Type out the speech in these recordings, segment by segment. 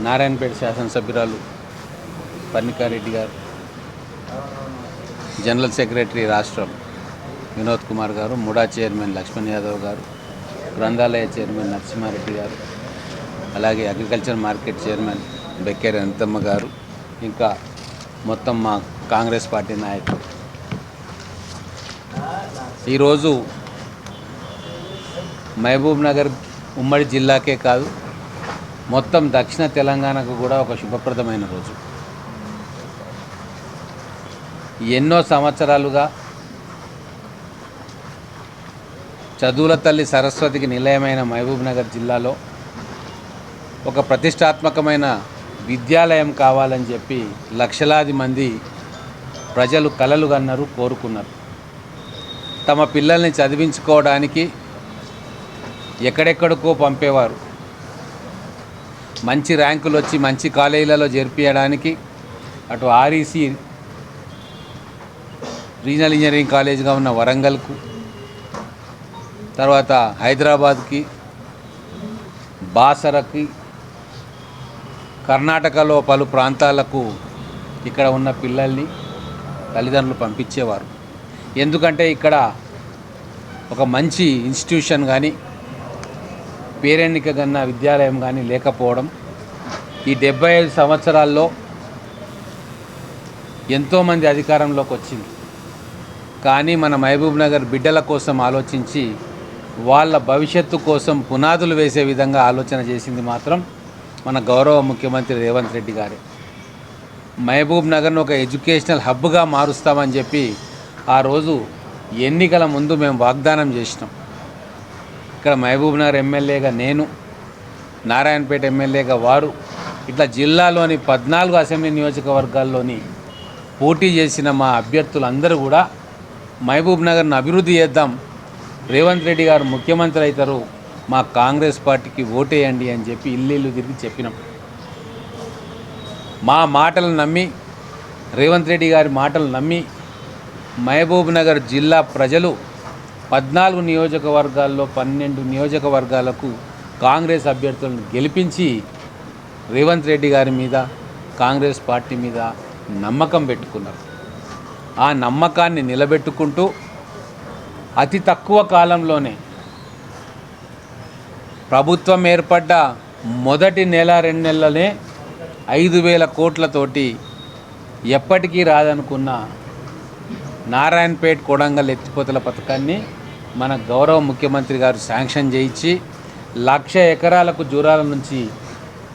నారాయణపేట శాసనసభ్యురాలు పన్నికారెడ్డి గారు general secretary రాష్ట్రం వినోద్ కుమార్ గారు ముడా చైర్మన్ లక్ష్మణ్ యాదవ్ గారు గ్రంథాలయ చైర్మన్ నరసింహారెడ్డి గారు అలాగే agriculture market chairman Bekkeri Anantamma గారు ఇంకా మొత్తం మా కాంగ్రెస్ పార్టీ నాయకులు. ఈరోజు మహబూబ్ నగర్ ఉమ్మడి జిల్లాకే కాదు మొత్తం దక్షిణ తెలంగాణకు కూడా ఒక శుభప్రదమైన రోజు. ఎన్నో సంవత్సరాలుగా చదువుల తల్లి సరస్వతికి నిలయమైన మహబూబ్నగర్ జిల్లాలో ఒక ప్రతిష్టాత్మకమైన విద్యాలయం కావాలని చెప్పి లక్షలాది మంది ప్రజలు కలలు కన్నారు కోరుకున్నారు. తమ పిల్లల్ని చదివించుకోవడానికి ఎక్కడెక్కడికో పంపేవారు. మంచి ర్యాంకులు వచ్చి మంచి కాలేజీలలో చేర్పించడానికి అటు ఆర్ఈసి రీజనల్ ఇంజనీరింగ్ కాలేజ్గా ఉన్న వరంగల్కు తర్వాత హైదరాబాద్కి బాసరకి కర్ణాటకలో పలు ప్రాంతాలకు ఇక్కడ ఉన్న పిల్లల్ని తల్లిదండ్రులు పంపించేవారు. ఎందుకంటే ఇక్కడ ఒక మంచి ఇన్స్టిట్యూషన్ కానీ పేరెన్నిక కన్నా విద్యాలయం కానీ లేకపోవడం ఈ డెబ్బై ఐదు సంవత్సరాల్లో ఎంతోమంది అధికారంలోకి వచ్చింది. కానీ మన మహబూబ్ నగర్ బిడ్డల కోసం ఆలోచించి వాళ్ళ భవిష్యత్తు కోసం పునాదులు వేసే విధంగా ఆలోచన చేసింది మాత్రం మన గౌరవ ముఖ్యమంత్రి రేవంత్ రెడ్డి గారే. మహబూబ్ నగర్ను ఒక ఎడ్యుకేషనల్ హబ్గా మారుస్తామని చెప్పి ఆ రోజు ఎన్నికల ముందు మేము వాగ్దానం చేసినాం. ఇక్కడ మహబూబ్ నగర్ ఎమ్మెల్యేగా నేను నారాయణపేట ఎమ్మెల్యేగా వారు ఇట్లా జిల్లాలోని పద్నాలుగు అసెంబ్లీ నియోజకవర్గాల్లోని పోటీ చేసిన మా అభ్యర్థులందరూ కూడా మహబూబ్ నగర్ను అభివృద్ధి చేద్దాం రేవంత్ రెడ్డి గారు ముఖ్యమంత్రి అవుతారు మా కాంగ్రెస్ పార్టీకి ఓటేయండి అని చెప్పి ఇల్లు ఇల్లు తిరిగి చెప్పినాం. మా మాటలు నమ్మి రేవంత్ రెడ్డి గారి మాటలు నమ్మి మహబూబ్ నగర్ జిల్లా ప్రజలు పద్నాలుగు నియోజకవర్గాల్లో పన్నెండు నియోజకవర్గాలకు కాంగ్రెస్ అభ్యర్థులను గెలిపించి రేవంత్ రెడ్డి గారి మీద కాంగ్రెస్ పార్టీ మీద నమ్మకం పెట్టుకున్నారు. ఆ నమ్మకాన్ని నిలబెట్టుకుంటూ అతి తక్కువ కాలంలోనే ప్రభుత్వం ఏర్పడ్డ మొదటి నెల రెండు నెలలనే ఐదు వేల కోట్లతోటి ఎప్పటికీ రాదనుకున్న నారాయణపేట్ కొడంగల్ ఎత్తిపోతల పథకాన్ని మన గౌరవ ముఖ్యమంత్రి గారు శాంక్షన్ చేయించి లక్ష ఎకరాలకు జూరాల నుంచి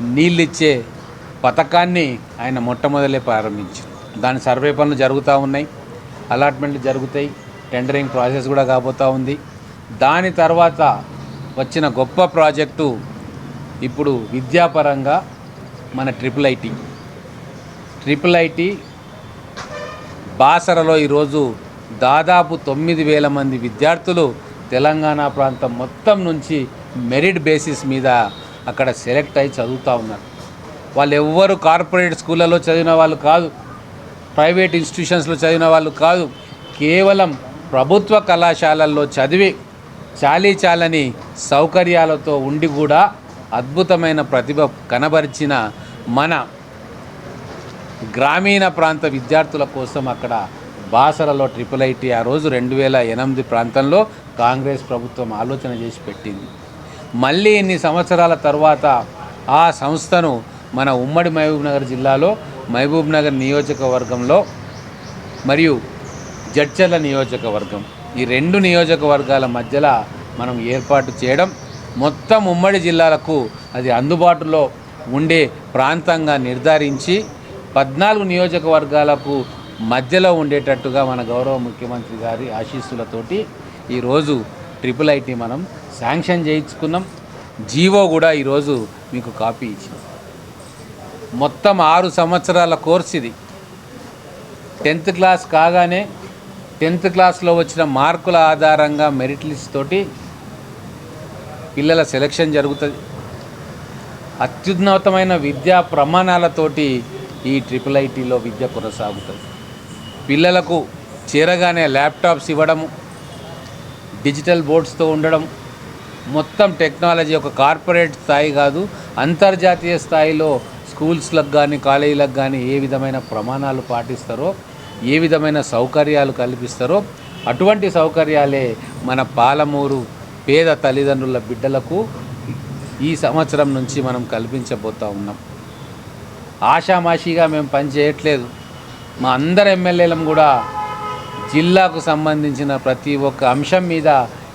నీళ్ళిచ్చే పథకాన్ని ఆయన మొట్టమొదలే ప్రారంభించారు. దాని సర్వే పనులు జరుగుతూ ఉన్నాయి. అలాట్మెంట్లు జరుగుతాయి. టెండరింగ్ ప్రాసెస్ కూడా కాబోతూ ఉంది. దాని తర్వాత వచ్చిన గొప్ప ప్రాజెక్టు ఇప్పుడు విద్యాపరంగా మన ట్రిపుల్ ఐటీ. ట్రిపుల్ ఐటీ బాసరలో ఈరోజు దాదాపు తొమ్మిది వేల మంది విద్యార్థులు తెలంగాణ ప్రాంతం మొత్తం నుంచి మెరిట్ బేసిస్ మీద అక్కడ సెలెక్ట్ అయి చదువుతూ ఉన్నారు. వాళ్ళు ఎవ్వరు కార్పొరేట్ స్కూళ్ళలో చదివిన వాళ్ళు కాదు ప్రైవేట్ ఇన్స్టిట్యూషన్స్లో చదివిన వాళ్ళు కాదు కేవలం ప్రభుత్వ కళాశాలల్లో చదివి చాలీ చాలని సౌకర్యాలతో ఉండి కూడా అద్భుతమైన ప్రతిభ కనబరిచిన మన గ్రామీణ ప్రాంత విద్యార్థుల కోసం అక్కడ బాసరలో ట్రిపుల్ ఐటీ ఆ రోజు రెండు వేల ఎనిమిది ప్రాంతంలో కాంగ్రెస్ ప్రభుత్వం ఆలోచన చేసి పెట్టింది. మళ్ళీ ఇన్ని సంవత్సరాల తర్వాత ఆ సంస్థను మన ఉమ్మడి మహబూబ్నగర్ జిల్లాలో మహబూబ్నగర్ నియోజకవర్గంలో మరియు జడ్చర్ల నియోజకవర్గం. ఈ రెండు నియోజకవర్గాల మధ్యలో మనం ఏర్పాటు చేయడం మొత్తం ఉమ్మడి జిల్లాలకు అది అందుబాటులో ఉండే ప్రాంతంగా నిర్ధారించి పద్నాలుగు నియోజకవర్గాలకు మధ్యలో ఉండేటట్టుగా మన గౌరవ ముఖ్యమంత్రి గారి ఆశీస్సులతోటి ఈరోజు ట్రిపుల్ ఐటీ మనం శాంక్షన్ చేయించుకున్నాం. జీవో కూడా ఈరోజు మీకు కాపీ ఇచ్చింది. మొత్తం ఆరు సంవత్సరాల కోర్స్ ఇది. టెన్త్ క్లాస్ కాగానే టెన్త్ క్లాస్లో వచ్చిన మార్కుల ఆధారంగా మెరిట్ లిస్ట్ తోటి పిల్లల సెలక్షన్ జరుగుతుంది. అత్యున్నతమైన విద్యా ప్రమాణాలతోటి ఈ ట్రిపుల్ ఐటీలో విద్య కొనసాగుతుంది. పిల్లలకు చేరగానే ల్యాప్టాప్స్ ఇవ్వడము డిజిటల్ బోర్డ్స్తో ఉండడం మొత్తం టెక్నాలజీ ఒక కార్పొరేట్ స్థాయి కాదు అంతర్జాతీయ స్థాయిలో స్కూల్స్లకు కానీ కాలేజీలకు కానీ ఏ విధమైన ప్రమాణాలు పాటిస్తారో ఏ విధమైన సౌకర్యాలు కల్పిస్తారో అటువంటి సౌకర్యాలే మన పాలమూరు పేద తల్లిదండ్రుల బిడ్డలకు ఈ సంవత్సరం నుంచి మనం కల్పించబోతా ఉన్నాం. ఆషామాషిగా మేము పని చేయట్లేదు. మా అందరు ఎమ్మెల్యేలం కూడా జిల్లాకు సంబంధించిన ప్రతి ఒక్క అంశం మీద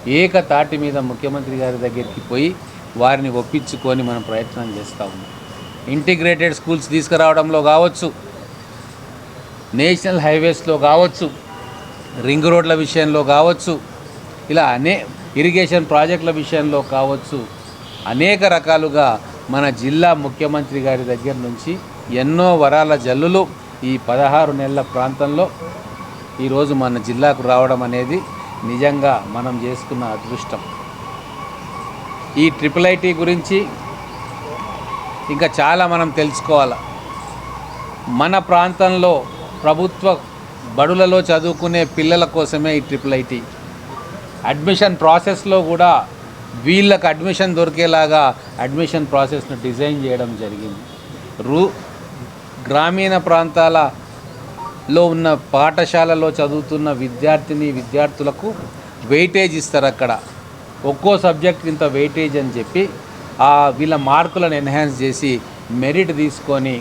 ఏకతాటి మీద ముఖ్యమంత్రి గారి దగ్గరికి పోయి వారిని ఒప్పించుకొని మనం ప్రయత్నం చేస్తూ ఉన్నాం. ఇంటిగ్రేటెడ్ స్కూల్స్ తీసుకురావడంలో కావచ్చు నేషనల్ హైవేస్లో కావచ్చు రింగ్ రోడ్ల విషయంలో కావచ్చు ఇలా అనే ఇరిగేషన్ ప్రాజెక్టుల విషయంలో కావచ్చు అనేక రకాలుగా మన జిల్లా ముఖ్యమంత్రి గారి దగ్గర నుంచి ఎన్నో వరాల జల్లులు ఈ పదహారు నెలల ప్రాంతంలో ఈరోజు మన జిల్లాకు రావడం అనేది నిజంగా మనం చేసుకున్న అదృష్టం. ఈ ట్రిపుల్ ఐటీ గురించి ఇంకా చాలా మనం తెలుసుకోవాలి. మన ప్రాంతంలో ప్రభుత్వ బడులలో చదువుకునే పిల్లల కోసమే ఈ ట్రిపుల్ ఐటీ అడ్మిషన్ ప్రాసెస్లో కూడా వీళ్ళకు అడ్మిషన్ దొరికేలాగా అడ్మిషన్ ప్రాసెస్ను డిజైన్ చేయడం జరిగింది. రూ గ్రామీణ ప్రాంతాలలో ఉన్న పాఠశాలలో చదువుతున్న విద్యార్థిని విద్యార్థులకు వెయిటేజ్ ఇస్తారు అక్కడ. ఒక్కో సబ్జెక్ట్ ఇంత వెయిటేజ్ అని చెప్పి ఆ వీళ్ళ మార్కులను ఎన్హాన్స్ చేసి మెరిట్ తీసుకొని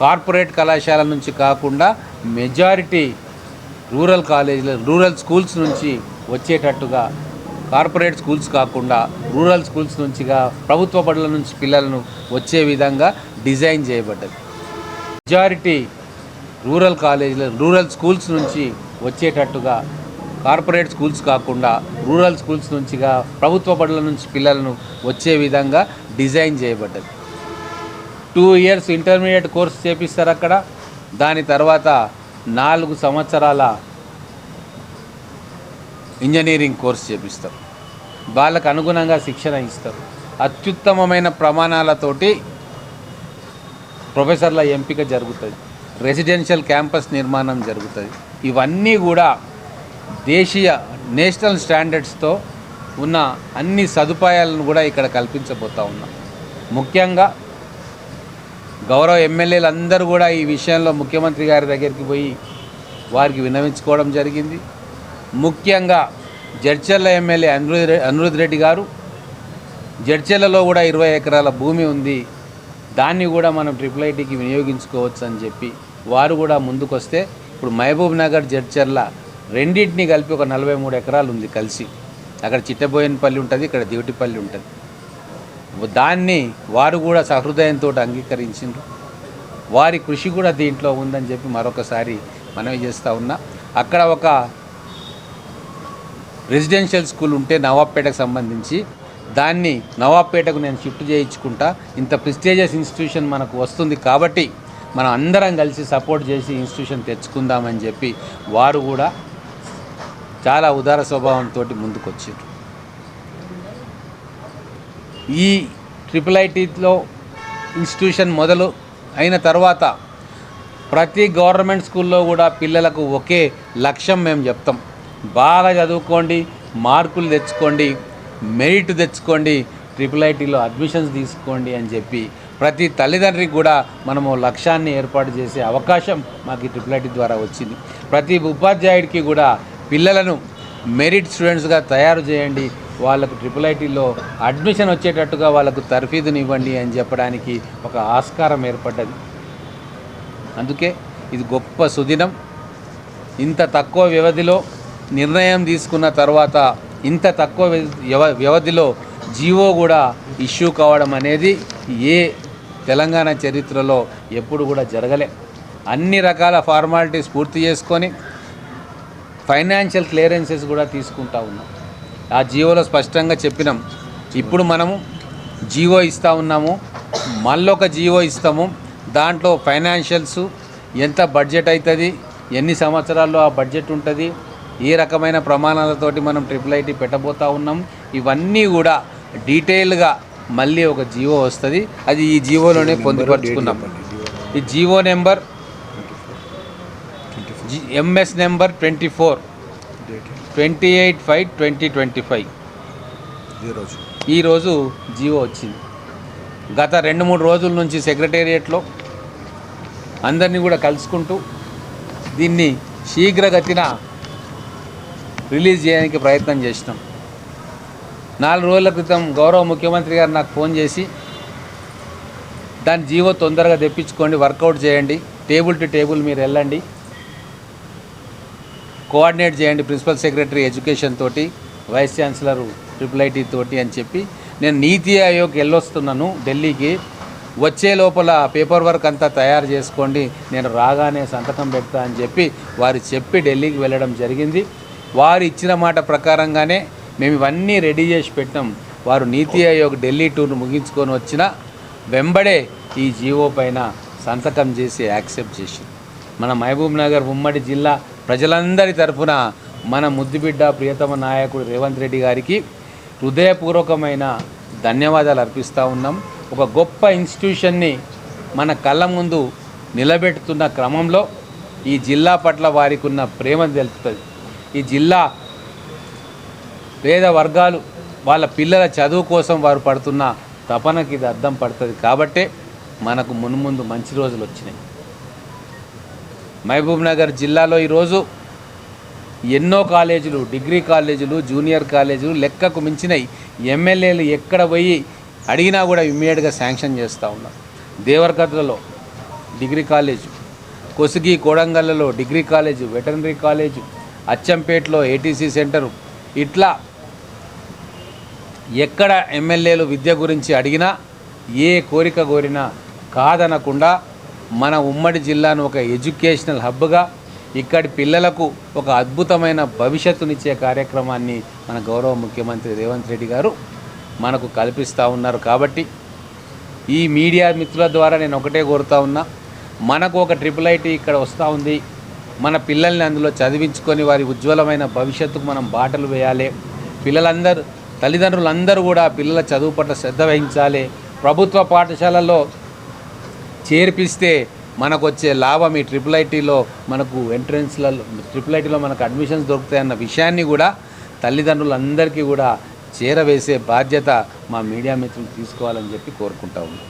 కార్పొరేట్ కళాశాల నుంచి కాకుండా మెజారిటీ రూరల్ కాలేజీల రూరల్ స్కూల్స్ నుంచి వచ్చేటట్టుగా కార్పొరేట్ స్కూల్స్ కాకుండా రూరల్ స్కూల్స్ నుంచిగా ప్రభుత్వ బడుల నుంచి పిల్లలను వచ్చే విధంగా డిజైన్ చేయబడ్డది. మెజారిటీ రూరల్ కాలేజీల రూరల్ స్కూల్స్ నుంచి వచ్చేటట్టుగా కార్పొరేట్ స్కూల్స్ కాకుండా రూరల్ స్కూల్స్ నుంచిగా ప్రభుత్వ బడుల నుంచి పిల్లలను వచ్చే విధంగా డిజైన్ చేయబడ్డది. టూ ఇయర్స్ ఇంటర్మీడియట్ కోర్స్ చేపిస్తారు అక్కడ. దాని తర్వాత నాలుగు సంవత్సరాల ఇంజనీరింగ్ కోర్స్ చేపిస్తారు. వాళ్ళకు అనుగుణంగా శిక్షణ ఇస్తారు. అత్యుత్తమమైన ప్రమాణాలతోటి ప్రొఫెసర్ల ఎంపిక జరుగుతుంది. రెసిడెన్షియల్ క్యాంపస్ నిర్మాణం జరుగుతుంది. ఇవన్నీ కూడా దేశీయ నేషనల్ స్టాండర్డ్స్తో ఉన్న అన్ని సదుపాయాలను కూడా ఇక్కడ కల్పించబోతా ఉన్నాం. ముఖ్యంగా గౌరవ ఎమ్మెల్యేలు అందరూ కూడా ఈ విషయంలో ముఖ్యమంత్రి గారి దగ్గరికి పోయి వారికి విన్నవించుకోవడం జరిగింది. ముఖ్యంగా జడ్చెల్ల ఎమ్మెల్యే అనిరుద్ అనిరుద్ రెడ్డి గారు జడ్చెల్లలో కూడా ఇరవై ఎకరాల భూమి ఉంది. దాన్ని కూడా మనం ట్రిపుల్ ఐటీకి వినియోగించుకోవచ్చు అని చెప్పి వారు కూడా ముందుకొస్తే ఇప్పుడు మహబూబ్ నగర్ జడ్చర్ల రెండింటిని కలిపి ఒక నలభై మూడు ఎకరాలు ఉంది కలిసి. అక్కడ చిట్టబోయినపల్లి ఉంటుంది ఇక్కడ దివిటిపల్లి ఉంటుంది. దాన్ని వారు కూడా సహృదయంతో అంగీకరించిండ్రు. వారి కృషి కూడా దీంట్లో ఉందని చెప్పి మరొకసారి మనవి చేస్తూ ఉన్నా. అక్కడ ఒక రెసిడెన్షియల్ స్కూల్ ఉంటే నవాబ్పేటకు సంబంధించి దాన్ని నవాబ్పేటకు నేను షిఫ్ట్ చేయించుకుంటా. ఇంత ప్రిస్టేజియస్ ఇన్స్టిట్యూషన్ మనకు వస్తుంది కాబట్టి మనం అందరం కలిసి సపోర్ట్ చేసి ఇన్స్టిట్యూషన్ తెచ్చుకుందామని చెప్పి వారు కూడా చాలా ఉదార స్వభావంతో ముందుకొచ్చారు. ఈ ట్రిపుల్ ఐటీలో ఇన్స్టిట్యూషన్ మొదలు అయిన తర్వాత ప్రతి గవర్నమెంట్ స్కూల్లో కూడా పిల్లలకు ఒకే లక్ష్యం మేము చెప్తాం. బాగా చదువుకోండి మార్కులు తెచ్చుకోండి మెరిట్ తెచ్చుకోండి ట్రిపుల్ ఐటీలో అడ్మిషన్స్ తీసుకోండి అని చెప్పి ప్రతి తల్లిదండ్రికి కూడా మనము లక్ష్యాన్ని ఏర్పాటు చేసే అవకాశం మాకు ఈ ట్రిపుల్ ఐటీ ద్వారా వచ్చింది. ప్రతి ఉపాధ్యాయుడికి కూడా పిల్లలను మెరిట్ స్టూడెంట్స్గా తయారు చేయండి వాళ్ళకు ట్రిపుల్ ఐటీలో అడ్మిషన్ వచ్చేటట్టుగా వాళ్ళకు తర్ఫీదునివ్వండి అని చెప్పడానికి ఒక ఆస్కారం ఏర్పడ్డది. అందుకే ఇది గొప్ప సుదినం. ఇంత తక్కువ వ్యవధిలో నిర్ణయం తీసుకున్న తర్వాత ఇంత తక్కువ వ్యవ- వ్యవధిలో జీవో కూడా ఇష్యూ కావడం అనేది ఏ తెలంగాణ చరిత్రలో ఎప్పుడు కూడా జరగలే. అన్ని రకాల ఫార్మాలిటీస్ పూర్తి చేసుకొని ఫైనాన్షియల్ క్లియరెన్సెస్ కూడా తీసుకుంటా ఉన్నాం. ఆ జీవోలో స్పష్టంగా చెప్పినాం. ఇప్పుడు మనము జీవో ఇస్తూ ఉన్నాము మళ్ళొక జీవో ఇస్తాము. దాంట్లో ఫైనాన్షియల్స్ ఎంత బడ్జెట్ అవుతుంది ఎన్ని సంవత్సరాల్లో ఆ బడ్జెట్ ఉంటుంది ఏ రకమైన ప్రమాణాలతోటి మనం ట్రిపుల్ ఐటీ పెట్టబోతా ఉన్నాం. ఇవన్నీ కూడా డీటెయిల్గా మళ్ళీ ఒక జీవో వస్తుంది. అది ఈ జీవోలోనే పొందుపరుచుకున్నాం ఈ GO number MS number twenty four. Twenty eight five twenty twenty five. ఈరోజు ఈరోజు జీవో వచ్చింది. గత రెండు మూడు రోజుల నుంచి సెక్రటేరియట్లో అందరినీ కూడా కలుసుకుంటూ దీన్ని శీఘ్రగతిన రిలీజ్ చేయడానికి ప్రయత్నం చేసినాం. నాలుగు రోజుల క్రితం గౌరవ ముఖ్యమంత్రి గారు నాకు ఫోన్ చేసి దాని జీవో తొందరగా తెప్పించుకోండి వర్కౌట్ చేయండి టేబుల్ టు టేబుల్ మీరు వెళ్ళండి కోఆర్డినేట్ చేయండి ప్రిన్సిపల్ సెక్రటరీ ఎడ్యుకేషన్ తోటి వైస్ ఛాన్సలర్ ట్రిపుల్ ఐటీ తోటి అని చెప్పి నేను నీతి ఆయోగ్ వెళ్ళొస్తున్నాను ఢిల్లీకి వచ్చే లోపల పేపర్ వర్క్ అంతా తయారు చేసుకోండి నేను రాగానే సంతకం పెడతా అని చెప్పి వారు చెప్పి ఢిల్లీకి వెళ్ళడం జరిగింది. వారు ఇచ్చిన మాట ప్రకారంగానే మేము ఇవన్నీ రెడీ చేసి పెట్టాం వారు నీతి ఆయోగ్ ఢిల్లీ టూర్ ముగించుకొని వచ్చిన వెంబడే ఈ జీవో పైన సంతకం చేసి యాక్సెప్ట్ చేసి మన మహబూబ్ నగర్ ఉమ్మడి జిల్లా ప్రజలందరి తరఫున మన ముద్దుబిడ్డ ప్రియతమ నాయకుడు రేవంత్ రెడ్డి గారికి హృదయపూర్వకమైన ధన్యవాదాలు అర్పిస్తూ ఉన్నాం. ఒక గొప్ప ఇన్స్టిట్యూషన్ని మన కళ్ళ ముందు నిలబెడుతున్న క్రమంలో ఈ జిల్లా పట్ల వారికి ఉన్న ప్రేమను తెలుపుతుంది. ఈ జిల్లా పేద వర్గాలు వాళ్ళ పిల్లల చదువు కోసం వారు పడుతున్న తపనకి ఇది అర్థం పడుతుంది. కాబట్టే మనకు మున్ముందు మంచి రోజులు వచ్చినాయి. మహబూబ్ నగర్ జిల్లాలో ఈరోజు ఎన్నో కాలేజీలు డిగ్రీ కాలేజీలు జూనియర్ కాలేజీలు లెక్కకు మించినవి ఎమ్మెల్యేలు ఎక్కడ పోయి అడిగినా కూడా ఇమ్మీడియట్గా శాంక్షన్ చేస్తూ ఉన్నాం దేవరకద్రలో డిగ్రీ కాలేజ్ కొసిగి కోడంగల్లలో డిగ్రీ కాలేజు వెటర్నరీ కాలేజు అచ్చంపేటలో ఏటీసీ సెంటరు. ఇట్లా ఎక్కడ ఎమ్మెల్యేలు విద్య గురించి అడిగినా ఏ కోరిక కోరినా కాదనకుండా మన ఉమ్మడి జిల్లాను ఒక ఎడ్యుకేషనల్ హబ్గా ఇక్కడి పిల్లలకు ఒక అద్భుతమైన భవిష్యత్తునిచ్చే కార్యక్రమాన్ని మన గౌరవ ముఖ్యమంత్రి రేవంత్ రెడ్డి గారు మనకు కల్పిస్తూ ఉన్నారు కాబట్టి ఈ మీడియా మిత్రుల ద్వారా నేను ఒకటే కోరుతా ఉన్నా. మనకు ఒక ట్రిపుల్ ఐటీ ఇక్కడ వస్తూ ఉంది. మన పిల్లల్ని అందులో చదివించుకొని వారి ఉజ్వలమైన భవిష్యత్తుకు మనం బాటలు వేయాలి. పిల్లలందరూ తల్లిదండ్రులందరూ కూడా పిల్లల చదువు పట్ల శ్రద్ధ వహించాలి. ప్రభుత్వ పాఠశాలలో చేర్పిస్తే మనకు వచ్చే లాభం ఈ ట్రిపుల్ ఐటీలో మనకు ఎంట్రన్స్లలో ట్రిపుల్ ఐటీలో మనకు అడ్మిషన్స్ దొరుకుతాయన్న విషయాన్ని కూడా తల్లిదండ్రులందరికీ కూడా చేరవేసే బాధ్యత మా మీడియా మిత్రులు తీసుకోవాలని చెప్పి కోరుకుంటా ఉన్నాం.